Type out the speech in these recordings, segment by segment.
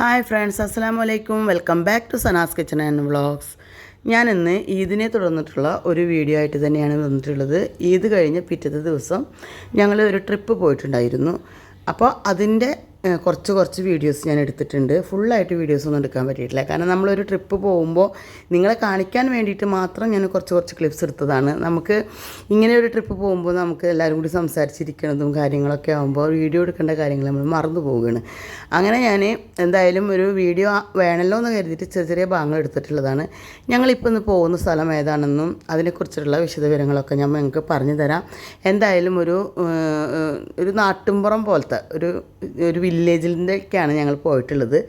Hi friends അസ്സാം വലൈക്കും welcome back to Sana's kitchen and vlogs ഞാൻ ഇന്ന് ഈദിനെ തുടർന്നിട്ടുള്ള ഒരു വീഡിയോ ആയിട്ട് തന്നെയാണ് വന്നിട്ടുള്ളത് ഈദ് കഴിഞ്ഞ് പിറ്റത്തെ ദിവസം ഞങ്ങൾ ഒരു ട്രിപ്പ് പോയിട്ടുണ്ടായിരുന്നു. അപ്പോൾ അതിന്റെ കുറച്ച് കുറച്ച് വീഡിയോസ് ഞാൻ എടുത്തിട്ടുണ്ട്. ഫുള്ളായിട്ട് വീഡിയോസ് ഒന്നും എടുക്കാൻ പറ്റിയിട്ടില്ല. കാരണം നമ്മളൊരു ട്രിപ്പ് പോകുമ്പോൾ നിങ്ങളെ കാണിക്കാൻ വേണ്ടിയിട്ട് മാത്രം ഞാൻ കുറച്ച് കുറച്ച് ക്ലിപ്സ് എടുത്തതാണ്. നമുക്ക് ഇങ്ങനെ ഒരു ട്രിപ്പ് പോകുമ്പോൾ നമുക്ക് എല്ലാവരും കൂടി സംസാരിച്ചിരിക്കണതും കാര്യങ്ങളൊക്കെ ആകുമ്പോൾ വീഡിയോ എടുക്കേണ്ട കാര്യങ്ങൾ നമ്മൾ മറന്നു പോവുകയാണ്. അങ്ങനെ ഞാൻ എന്തായാലും ഒരു വീഡിയോ വേണമല്ലോ എന്ന് കരുതിയിട്ട് ചെറിയ ചെറിയ ഭാഗങ്ങൾ എടുത്തിട്ടുള്ളതാണ്. ഞങ്ങളിപ്പോൾ ഇന്ന് പോകുന്ന സ്ഥലം ഏതാണെന്നും അതിനെക്കുറിച്ചുള്ള വിശദവിവരങ്ങളൊക്കെ ഞാൻ നിങ്ങൾക്ക് പറഞ്ഞു തരാം. എന്തായാലും ഒരു ഒരു നാട്ടിൻപുറം പോലത്തെ ഒരു ഒരു വില്ലേജിന്റെയൊക്കെയാണ് ഞങ്ങൾ പോയിട്ടുള്ളത്.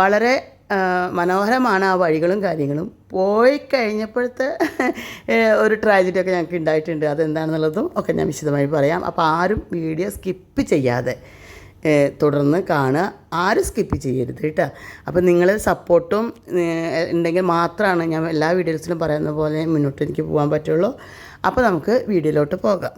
വളരെ മനോഹരമാണ് ആ വഴികളും കാര്യങ്ങളും. പോയി കഴിഞ്ഞപ്പോഴത്തെ ഒരു ട്രാജഡി ഒക്കെ ഞങ്ങൾക്ക് ഉണ്ടായിട്ടുണ്ട്. അതെന്താണെന്നുള്ളതും ഒക്കെ ഞാൻ വിശദമായി പറയാം. അപ്പോൾ ആരും വീഡിയോ സ്കിപ്പ് ചെയ്യാതെ തുടർന്ന് കാണുക. ആരും സ്കിപ്പ് ചെയ്യരുത് കേട്ടോ. അപ്പോൾ നിങ്ങളെ സപ്പോർട്ടും ഉണ്ടെങ്കിൽ മാത്രമാണ് ഞാൻ എല്ലാ വീഡിയോസിലും പറയുന്ന പോലെ മുന്നോട്ട് എനിക്ക് പോകാൻ പറ്റുള്ളൂ. അപ്പോൾ നമുക്ക് വീഡിയോയിലോട്ട് പോകാം.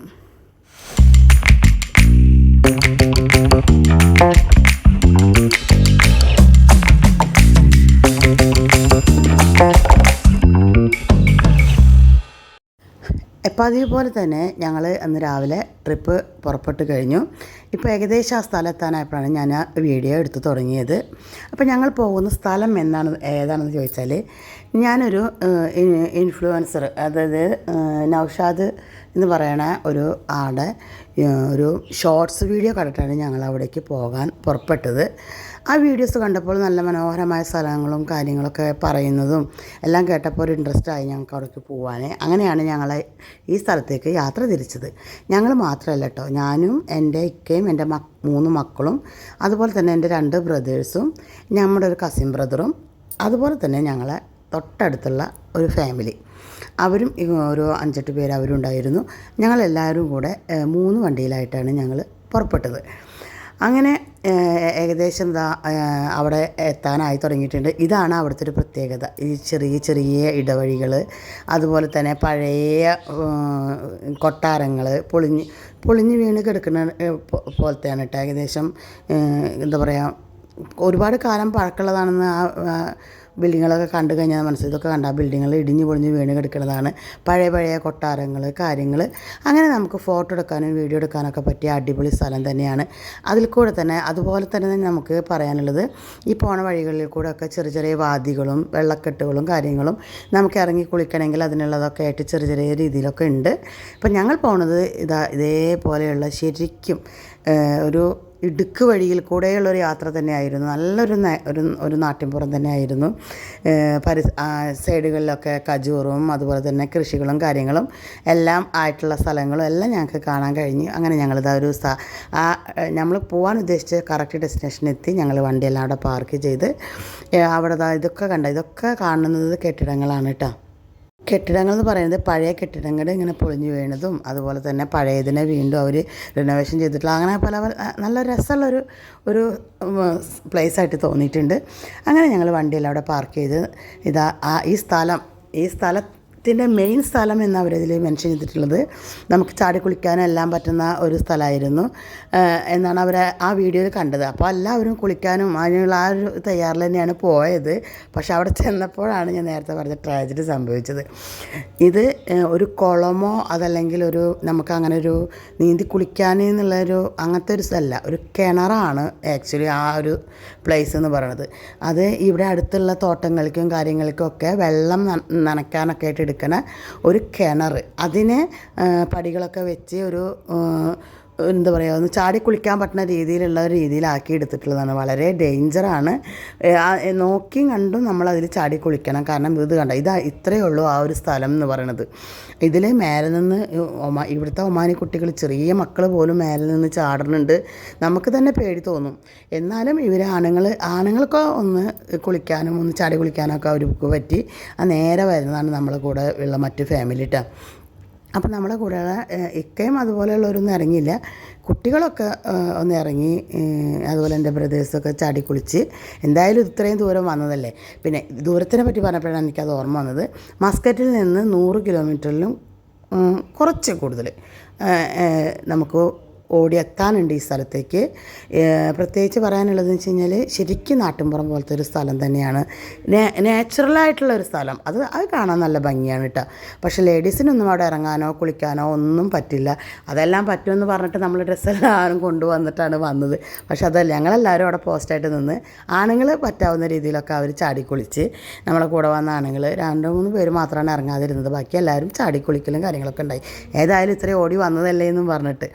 അതേപോലെ തന്നെ ഞങ്ങൾ അന്ന് രാവിലെ ട്രിപ്പ് പുറപ്പെട്ട് കഴിഞ്ഞു. ഇപ്പോൾ ഏകദേശം ആ സ്ഥലം എത്താനായപ്പോഴാണ് ഞാൻ ആ വീഡിയോ എടുത്ത് തുടങ്ങിയത്. അപ്പോൾ ഞങ്ങൾ പോകുന്ന സ്ഥലം എന്താണ് ഏതാണെന്ന് ചോദിച്ചാൽ ഞാനൊരു ഇൻഫ്ലുവൻസർ അതായത് നൗഷാദ് എന്ന് പറയണ ഒരു ആടെ ഒരു ഷോർട്സ് വീഡിയോ കണ്ടിട്ടാണ് ഞങ്ങൾ അവിടേക്ക് പോകാൻ പുറപ്പെട്ടത്. ആ വീഡിയോസ് കണ്ടപ്പോൾ നല്ല മനോഹരമായ സ്ഥലങ്ങളും കാര്യങ്ങളൊക്കെ പറയുന്നതും എല്ലാം കേട്ടപ്പോൾ ഒരു ഇൻട്രസ്റ്റ് ആയി ഞങ്ങൾക്ക് അവിടേക്ക് പോകാൻ അങ്ങനെയാണ് ഞങ്ങൾ ഈ സ്ഥലത്തേക്ക് യാത്ര തിരിച്ചത്. ഞങ്ങൾ മാത്രമല്ല കേട്ടോ ഞാനും എന്റെ ഇക്കയും എന്റെ മൂന്ന് മക്കളും അതുപോലെ തന്നെ എന്റെ രണ്ട് ബ്രദേഴ്സും നമ്മുടെ ഒരു കസിൻ ബ്രദറും അതുപോലെ തന്നെ ഞങ്ങളെ തൊട്ടടുത്തുള്ള ഒരു ഫാമിലി അവരും ഒരു അഞ്ചെട്ട് പേര് അവരുണ്ടായിരുന്നു. ഞങ്ങളെല്ലാവരും കൂടെ മൂന്ന് വണ്ടിയിലായിട്ടാണ് ഞങ്ങൾ പുറപ്പെട്ടത്. അങ്ങനെ ഏകദേശം ദാ അവിടെ എത്താനായി തുടങ്ങിയിട്ടുണ്ട്. ഇതാണ് അവിടുത്തെ ഒരു പ്രത്യേകത. ഈ ചെറിയ ചെറിയ ഇടവഴികൾ അതുപോലെ തന്നെ പഴയ കൊട്ടാരങ്ങൾ പൊളിഞ്ഞ് പൊളിഞ്ഞ് വീണ് കിടക്കുന്ന പോലത്തെയാണ് കേട്ടോ. ഏകദേശം എന്താ പറയുക ഒരുപാട് കാലം പഴക്കമുള്ളതാണെന്ന് ആ ബിൽഡിങ്ങുകളൊക്കെ കണ്ടു കഴിഞ്ഞാൽ മനസ്സിൽ ഇതൊക്കെ കണ്ട ബിൽഡിങ്ങുകൾ ഇടിഞ്ഞു പൊളിഞ്ഞ് വീണ് കിടക്കുന്നതാണ്. പഴയ പഴയ കൊട്ടാരങ്ങൾ കാര്യങ്ങൾ. അങ്ങനെ നമുക്ക് ഫോട്ടോ എടുക്കാനും വീഡിയോ എടുക്കാനൊക്കെ പറ്റിയ അടിപൊളി സ്ഥലം തന്നെയാണ്. അതിൽ കൂടെ തന്നെ അതുപോലെ തന്നെ നമുക്ക് പറയാനുള്ളത് ഈ പോണ വഴികളിൽ കൂടെ ഒക്കെ ചെറിയ ചെറിയ വാദികളും വെള്ളക്കെട്ടുകളും കാര്യങ്ങളും നമുക്ക് ഇറങ്ങി കുളിക്കണമെങ്കിൽ അതിനുള്ളതൊക്കെ ആയിട്ട് ചെറിയ ചെറിയ രീതിയിലൊക്കെ ഉണ്ട്. അപ്പം ഞങ്ങൾ പോണത് ഇതാ ഇതേപോലെയുള്ള ശരിക്കും ഒരു ഇടുക്ക് വഴിയിൽ കൂടെയുള്ള ഒരു യാത്ര തന്നെയായിരുന്നു. നല്ലൊരു ഒരു ഒരു നാട്ടിൻപുറം തന്നെയായിരുന്നു. പരി സൈഡുകളിലൊക്കെ കജൂറും അതുപോലെ തന്നെ കൃഷികളും കാര്യങ്ങളും എല്ലാം ആയിട്ടുള്ള സ്ഥലങ്ങളും എല്ലാം ഞങ്ങൾക്ക് കാണാൻ കഴിഞ്ഞു. അങ്ങനെ ഞങ്ങളിത് ഒരു ആ നമ്മൾ പോകാൻ ഉദ്ദേശിച്ച കറക്റ്റ് ഡെസ്റ്റിനേഷനിൽ എത്തി. ഞങ്ങൾ വണ്ടിയെല്ലാം അവിടെ പാർക്ക് ചെയ്ത് അവിടെ ഇതൊക്കെ കണ്ട ഇതൊക്കെ കാണുന്നത് കെട്ടിടങ്ങളാണ് കേട്ടോ. കെട്ടിടങ്ങൾ എന്ന് പറയുന്നത് പഴയ കെട്ടിടങ്ങൾ ഇങ്ങനെ പൊളിഞ്ഞു വീണതും അതുപോലെ തന്നെ പഴയതിനെ വീണ്ടും അവർ റിനോവേഷൻ ചെയ്തിട്ടുള്ള അങ്ങനെ പല പല നല്ല രസമുള്ളൊരു ഒരു പ്ലേസ് ആയിട്ട് തോന്നിയിട്ടുണ്ട്. അങ്ങനെ ഞങ്ങൾ വണ്ടിയെല്ലാം അവിടെ പാർക്ക് ചെയ്ത് ഇതാ ആ ഈ സ്ഥലം ഈ സ്ഥലത്തിന്റെ മെയിൻ സ്ഥലം എന്ന് അവരതിൽ മെൻഷൻ ചെയ്തിട്ടുള്ളത്. നമുക്ക് ചാടി കുളിക്കാനും എല്ലാം പറ്റുന്ന ഒരു സ്ഥലമായിരുന്നു. എന്നാണ് അവർ ആ വീഡിയോയിൽ കണ്ടത്. അപ്പോൾ എല്ലാവരും കുളിക്കാനും അതിനുള്ള ആ ഒരു തയ്യാറിൽ തന്നെയാണ് പോയത്. പക്ഷെ അവിടെ ചെന്നപ്പോഴാണ് ഞാൻ നേരത്തെ പറഞ്ഞ ട്രാജഡി സംഭവിച്ചത്. ഇത് ഒരു കുളമോ അതല്ലെങ്കിൽ ഒരു നമുക്ക് അങ്ങനെ ഒരു നീന്തി കുളിക്കാൻ എന്നുള്ളൊരു അങ്ങനത്തെ ഒരു സ്ഥലമല്ല ഒരു കിണറാണ് ആക്ച്വലി ആ ഒരു പ്ലേസ് എന്ന് പറയുന്നത് അത് ഇവിടെ അടുത്തുള്ള തോട്ടങ്ങൾക്കും കാര്യങ്ങൾക്കും ഒക്കെ വെള്ളം നന- നനയ്ക്കാനൊക്കെ ആയിട്ട് എടുക്കുന്ന ഒരു കിണർ. അതിന് പടികളൊക്കെ വെച്ച് ഒരു എന്താ പറയുക ഒന്ന് ചാടി കുളിക്കാൻ പറ്റുന്ന രീതിയിലുള്ള ഒരു രീതിയിലാക്കി എടുത്തിട്ടുള്ളതാണ്. വളരെ ഡേഞ്ചറാണ് നോക്കിയും കണ്ടും നമ്മൾ അതിൽ ചാടി കുളിക്കണം. കാരണം ഇത് കണ്ട ഇതാ ഇത്രയേ ഉള്ളൂ ആ ഒരു സ്ഥലം എന്ന് പറയണത്. ഇതിൽ മേലെ നിന്ന് ഒമാ ഇവിടുത്തെ ഒമാനി കുട്ടികൾ ചെറിയ മക്കൾ പോലും മേലെ നിന്ന് ചാടുന്നുണ്ട്. നമുക്ക് തന്നെ പേടി തോന്നും. എന്നാലും ഇവർ ആണുങ്ങൾ ആണുങ്ങൾക്ക് ഒന്ന് കുളിക്കാനും ഒന്ന് ചാടി കുളിക്കാനൊക്കെ അവർക്ക് പറ്റി. ആ നേരെ വരുന്നതാണ് നമ്മളെ കൂടെ ഉള്ള മറ്റു ഫാമിലി കേട്ടോ അപ്പം നമ്മുടെ ഏഹ്, ഇക്കയും അതുപോലെയുള്ളവരൊന്നും ഇറങ്ങിയില്ല. കുട്ടികളൊക്കെ ഒന്ന് ഇറങ്ങി അതുപോലെ എന്റെ ബ്രദേഴ്സൊക്കെ ചാടി കുളിച്ച്. എന്തായാലും ഇത്രയും ദൂരം വന്നതല്ലേ? പിന്നെ ദൂരത്തിനെ പറ്റി പറഞ്ഞപ്പോഴാണ് എനിക്കത് ഓർമ്മ വന്നത്. മസ്കറ്റിൽ നിന്ന് നൂറ് കിലോമീറ്ററിലും കുറച്ച് കൂടുതൽ. നമുക്ക് ഓടിയെത്താനുണ്ട് ഈ സ്ഥലത്തേക്ക്. പ്രത്യേകിച്ച് പറയാനുള്ളതെന്ന് വെച്ച് കഴിഞ്ഞാൽ ശരിക്കും നാട്ടിൻപുറം പോലത്തെ ഒരു സ്ഥലം തന്നെയാണ്. നാച്ചുറലായിട്ടുള്ള ഒരു സ്ഥലം. അത് അത് കാണാൻ നല്ല ഭംഗിയാണ് കേട്ടോ. പക്ഷേ ലേഡീസിനൊന്നും അവിടെ ഇറങ്ങാനോ കുളിക്കാനോ ഒന്നും പറ്റില്ല. അതെല്ലാം പറ്റുമെന്ന് പറഞ്ഞിട്ട് നമ്മൾ ഡ്രസ്സെല്ലാവരും കൊണ്ടുവന്നിട്ടാണ് വന്നത്. പക്ഷേ അതല്ല ഞങ്ങളെല്ലാവരും അവിടെ പോസ്റ്റായിട്ട് നിന്ന് ആണുങ്ങൾ പറ്റാവുന്ന രീതിയിലൊക്കെ അവർ ചാടിക്കുളിച്ച് നമ്മളെ കൂടെ വന്ന ആണുങ്ങൾ രണ്ട് മൂന്ന് പേര് മാത്രമാണ് ഇറങ്ങാതിരുന്നത്. ബാക്കി എല്ലാവരും ചാടിക്കുളിക്കലും കാര്യങ്ങളൊക്കെ ഉണ്ടായി. ഏതായാലും ഇത്രയും ഓടി വന്നതല്ലേ എന്നും പറഞ്ഞിട്ട്.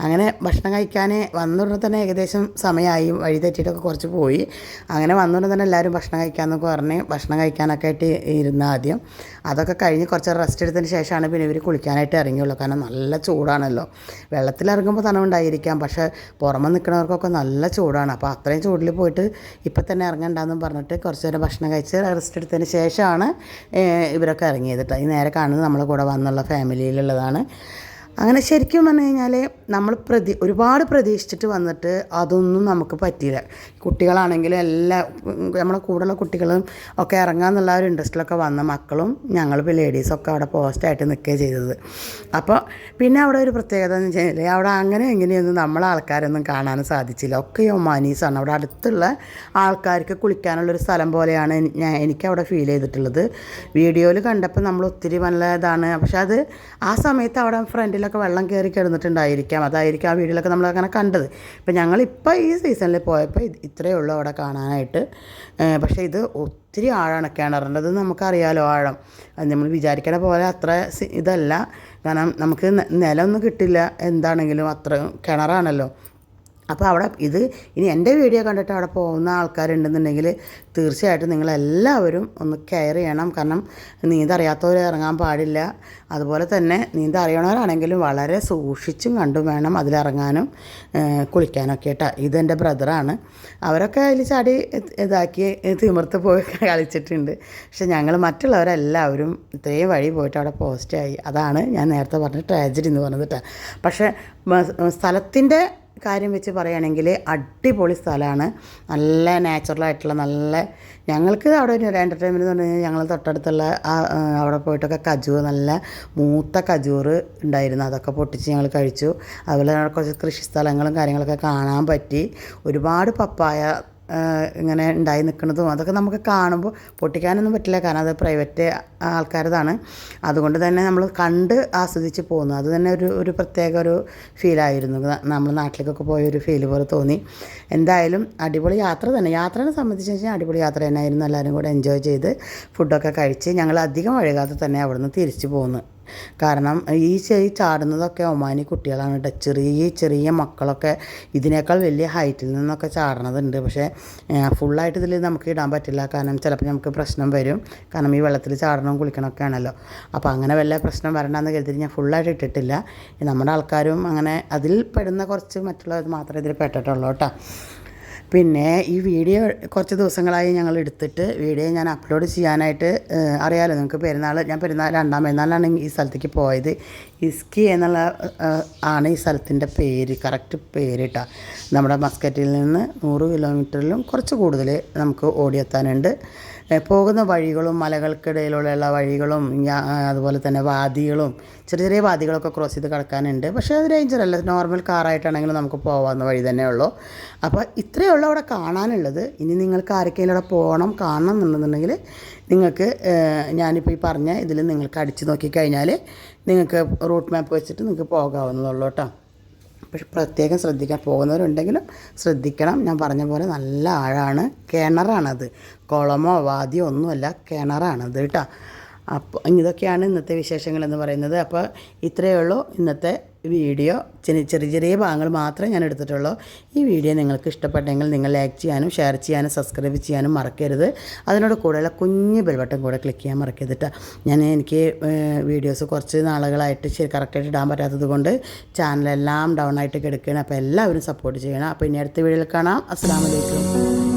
അങ്ങനെ ഭക്ഷണം കഴിക്കാൻ വന്നുടനെ തന്നെ ഏകദേശം സമയമായി. വഴി തെറ്റിയിട്ടൊക്കെ കുറച്ച് പോയി. അങ്ങനെ വന്നുടനെ തന്നെ എല്ലാവരും ഭക്ഷണം കഴിക്കാമെന്നൊക്കെ പറഞ്ഞ് ഭക്ഷണം കഴിക്കാനൊക്കെ ആയിട്ട് ഇരുന്ന ആദ്യം. അതൊക്കെ കഴിഞ്ഞ് കുറച്ച് റെസ്റ്റ് എടുത്തതിന് ശേഷമാണ് പിന്നെ ഇവർ കുളിക്കാനായിട്ട് ഇറങ്ങിയുള്ളൂ. കാരണം നല്ല ചൂടാണല്ലോ. വെള്ളത്തിൽ വെള്ളത്തിലിറങ്ങുമ്പോൾ തണവുണ്ടായിരിക്കാം. പക്ഷേ പുറമെ നിൽക്കുന്നവർക്കൊക്കെ നല്ല ചൂടാണ്. അപ്പോൾ അത്രയും ചൂടിൽ പോയിട്ട് ഇപ്പം തന്നെ ഇറങ്ങണ്ടെന്നും പറഞ്ഞിട്ട് കുറച്ച് നേരം ഭക്ഷണം കഴിച്ച് റെസ്റ്റ് എടുത്തതിന് ശേഷമാണ് ഇവരൊക്കെ ഇറങ്ങിയത് കേട്ടോ ഈ നേരെ കാണുന്നത് നമ്മളെ കൂടെ വന്നുള്ള ഫാമിലിയിലുള്ളതാണ് അങ്ങനെ ശരിക്കും പറഞ്ഞു കഴിഞ്ഞാൽ നമ്മൾ പ്രതി ഒരുപാട് പ്രതീക്ഷിച്ചിട്ട് വന്നിട്ട് അതൊന്നും നമുക്ക് പറ്റിയില്ല. കുട്ടികളാണെങ്കിലും എല്ലാ നമ്മളെ കൂടെയുള്ള കുട്ടികളും ഒക്കെ ഇറങ്ങാമെന്നുള്ള ഒരു ഇൻട്രസ്റ്റിലൊക്കെ വന്ന മക്കളും ഞങ്ങൾ ലേഡീസൊക്കെ അവിടെ പോസ്റ്റായിട്ട് നിൽക്കുകയാണ് ചെയ്തത്. അപ്പോൾ പിന്നെ അവിടെ ഒരു പ്രത്യേകത എന്ന് വെച്ച് കഴിഞ്ഞാൽ അവിടെ അങ്ങനെ എങ്ങനെയൊന്നും നമ്മളെ ആൾക്കാരൊന്നും കാണാനും സാധിച്ചില്ല. ഒക്കെ ഒമാനീസാണ് അവിടെ അടുത്തുള്ള ആൾക്കാർക്ക് കുളിക്കാനുള്ളൊരു സ്ഥലം പോലെയാണ് ഞാൻ എനിക്ക് അവിടെ ഫീൽ ചെയ്തിട്ടുള്ളത്. വീഡിയോയിൽ കണ്ടപ്പോൾ നമ്മൾ ഒത്തിരി നല്ല ഇതാണ്. പക്ഷെ അത് ആ സമയത്ത് അവിടെ ഫ്രണ്ടിലൊക്കെ വെള്ളം കയറി കിടന്നിട്ടുണ്ടായിരിക്കാം. അതായിരിക്കും ആ വീഡിയോയിലൊക്കെ നമ്മൾ അങ്ങനെ കണ്ടത്. ഇപ്പം ഞങ്ങളിപ്പോൾ ഈ സീസണിൽ പോയപ്പോൾ ഇത് ഇത്രയേ ഉള്ളൂ അവിടെ കാണാനായിട്ട്. പക്ഷേ ഇത് ഒത്തിരി ആഴമാണ് കിണറിന്റെ അത് നമുക്കറിയാലോ ആഴം. അത് നമ്മൾ വിചാരിക്കണ പോലെ അത്ര ഇതല്ല. കാരണം നമുക്ക് നിലമൊന്നും കിട്ടില്ല എന്താണെങ്കിലും അത്ര കിണറാണല്ലോ. അപ്പോൾ അവിടെ ഇത് ഇനി എന്റെ വീഡിയോ കണ്ടിട്ട് അവിടെ പോകുന്ന ആൾക്കാരുണ്ടെന്നുണ്ടെങ്കിൽ തീർച്ചയായിട്ടും നിങ്ങളെല്ലാവരും ഒന്ന് കെയർ ചെയ്യണം. കാരണം നീന്തറിയാത്തവർ ഇറങ്ങാൻ പാടില്ല. അതുപോലെ തന്നെ നീന്തറിയണവരാണെങ്കിലും വളരെ സൂക്ഷിച്ചും കണ്ടും വേണം അതിലിറങ്ങാനും കുളിക്കാനൊക്കെ കേട്ടോ. ഇതെന്റെ ബ്രദറാണ്. അവരൊക്കെ അതിൽ ചാടി ഇത് ഇതാക്കി തിമിർത്ത് പോയി കളിച്ചിട്ടുണ്ട്. പക്ഷെ ഞങ്ങൾ മറ്റുള്ളവരെല്ലാവരും ഇത്രയും വഴി പോയിട്ട് അവിടെ പോസ്റ്റായി അതാണ് ഞാൻ നേരത്തെ പറഞ്ഞ ട്രാജഡി എന്ന് പറഞ്ഞത് കേട്ടോ. പക്ഷേ സ്ഥലത്തിന്റെ കാര്യം വെച്ച് പറയുകയാണെങ്കിൽ അടിപൊളി സ്ഥലമാണ്. നല്ല നാച്ചുറലായിട്ടുള്ള നല്ല ഞങ്ങൾക്ക് അവിടെ ഒരു എന്റർടൈൻമെന്റ് എന്ന് പറഞ്ഞു കഴിഞ്ഞാൽ ഞങ്ങൾ തൊട്ടടുത്തുള്ള ആ അവിടെ പോയിട്ടൊക്കെ കജൂർ നല്ല മൂത്ത കജൂർ ഉണ്ടായിരുന്നു. അതൊക്കെ പൊട്ടിച്ച് ഞങ്ങൾ കഴിച്ചു. അതുപോലെ കുറച്ച് കൃഷി സ്ഥലങ്ങളും കാര്യങ്ങളൊക്കെ കാണാൻ പറ്റി. ഒരുപാട് പപ്പായ ഇങ്ങനെ ഉണ്ടായി നിൽക്കുന്നതും അതൊക്കെ നമുക്ക് കാണുമ്പോൾ പൊട്ടിക്കാനൊന്നും പറ്റില്ല. കാരണം അത് പ്രൈവറ്റ് ആൾക്കാരതാണ്. അതുകൊണ്ട് തന്നെ നമ്മൾ കണ്ട് ആസ്വദിച്ച് പോകുന്നു അത് തന്നെ ഒരു ഒരു പ്രത്യേക ഒരു ഫീലായിരുന്നു നമ്മൾ നാട്ടിലേക്കൊക്കെ പോയ ഒരു ഫീൽ പോലെ തോന്നി. എന്തായാലും അടിപൊളി യാത്ര തന്നെ. യാത്രയെ സംബന്ധിച്ച് കഴിഞ്ഞാൽ അടിപൊളി യാത്ര തന്നെയായിരുന്നു. എല്ലാവരും കൂടെ എൻജോയ് ചെയ്ത് ഫുഡൊക്കെ കഴിച്ച് ഞങ്ങൾ അധികം വഴുകാതെ തന്നെ അവിടുന്ന് തിരിച്ചു പോന്നു. കാരണം ഈ ചെറിയ ചാടുന്നതൊക്കെ ഒമാനി കുട്ടികളാണ് കേട്ടോ. ചെറിയ ചെറിയ മക്കളൊക്കെ ഇതിനേക്കാൾ വലിയ ഹൈറ്റിൽ നിന്നൊക്കെ ചാടണതുണ്ട്. പക്ഷേ ഫുള്ളായിട്ട് ഇതിൽ നമുക്ക് ഇടാൻ പറ്റില്ല. കാരണം ചിലപ്പോൾ നമുക്ക് പ്രശ്നം വരും. കാരണം ഈ വെള്ളത്തിൽ ചാടണം കുളിക്കണമൊക്കെ ആണല്ലോ അപ്പോൾ അങ്ങനെ വല്ല പ്രശ്നം വരണ്ടെന്ന് കരുതി ഞാൻ ഫുള്ളായിട്ട് ഇട്ടിട്ടില്ല. നമ്മുടെ ആൾക്കാരും അങ്ങനെ അതിൽ പെടുന്ന കുറച്ച് മറ്റുള്ളവർ മാത്രമേ ഇതിൽ പെട്ടിട്ടുള്ളൂ കേട്ടോ. പിന്നെ ഈ വീഡിയോ കുറച്ച് ദിവസങ്ങളായി ഞങ്ങൾ എടുത്തിട്ട് വീഡിയോ ഞാൻ അപ്ലോഡ് ചെയ്യാനായിട്ട് അറിയാമല്ലോ നിങ്ങൾക്ക് പെരുന്നാൾ ഞാൻ പെരുന്നാൾ രണ്ടാം പെരുന്നാളാണ് ഈ സ്ഥലത്തേക്ക് പോയത്. ഇസ്കി എന്നുള്ള ആണ് ഈ സ്ഥലത്തിന്റെ പേര് കറക്റ്റ് പേര് കേട്ടോ നമ്മുടെ മസ്കറ്റിൽ നിന്ന് നൂറ് കിലോമീറ്ററിലും കുറച്ച് കൂടുതൽ നമുക്ക് ഓടിയെത്താനുണ്ട്. പോകുന്ന വഴികളും മലകൾക്കിടയിലുള്ള വഴികളും അതുപോലെ തന്നെ വാദികളും ചെറിയ ചെറിയ വാദികളൊക്കെ ക്രോസ് ചെയ്ത് കിടക്കാനുണ്ട്. പക്ഷേ അത് ഡേഞ്ചർ അല്ല. നോർമൽ കാറായിട്ടാണെങ്കിലും നമുക്ക് പോകാവുന്ന വഴി തന്നെ ഉള്ളൂ. അപ്പോൾ ഇത്രയേ ഉള്ളൂ അവിടെ കാണാനുള്ളത്. ഇനി നിങ്ങൾക്ക് ആരൊക്കെയും അവിടെ പോകണം കാണണം എന്നുണ്ടെന്നുണ്ടെങ്കിൽ നിങ്ങൾക്ക് ഞാനിപ്പോൾ ഈ പറഞ്ഞ ഇതിൽ നിങ്ങൾക്ക് അടിച്ചു നോക്കിക്കഴിഞ്ഞാൽ നിങ്ങൾക്ക് റൂട്ട് മാപ്പ് വെച്ചിട്ട് നിങ്ങൾക്ക് പോകാവുന്നതുള്ളൂ കേട്ടോ. പക്ഷെ പ്രത്യേകം ശ്രദ്ധിക്കാൻ പോകുന്നവരുണ്ടെങ്കിലും ശ്രദ്ധിക്കണം. ഞാൻ പറഞ്ഞ പോലെ നല്ല ആഴമാണ് കിണറാണത്. കുളമോ വാദിയോ ഒന്നുമല്ല കിണറാണത് കേട്ടോ അപ്പോൾ ഇതൊക്കെയാണ് ഇന്നത്തെ വിശേഷങ്ങൾ എന്ന് പറയുന്നത്. അപ്പോൾ ഇത്രയേ ഉള്ളൂ. ഇന്നത്തെ വീഡിയോ ചെറിയ ചെറിയ ചെറിയ ഭാഗങ്ങൾ മാത്രമേ ഞാൻ എടുത്തിട്ടുള്ളൂ. ഈ വീഡിയോ നിങ്ങൾക്ക് ഇഷ്ടപ്പെട്ടെങ്കിൽ നിങ്ങൾ ലൈക്ക് ചെയ്യാനും ഷെയർ ചെയ്യാനും സബ്സ്ക്രൈബ് ചെയ്യാനും മറക്കരുത്. അതിനോട് കൂടെയുള്ള കുഞ്ഞ് ബെൽബട്ടൺ കൂടെ ക്ലിക്ക് ചെയ്യാൻ മറക്കരുത് ഞാൻ എനിക്ക് വീഡിയോസ് കുറച്ച് നാളുകളായിട്ട് ശരി കറക്റ്റായിട്ട് ഇടാൻ പറ്റാത്തത് കൊണ്ട് ചാനലെല്ലാം ഡൗൺ ആയിട്ട് കിടക്കുകയാണ്. അപ്പോൾ എല്ലാവരും സപ്പോർട്ട് ചെയ്യണം. അപ്പോൾ ഇനി അടുത്ത വീഡിയോയിൽ കാണാം. അസ്സാം വലൈക്കും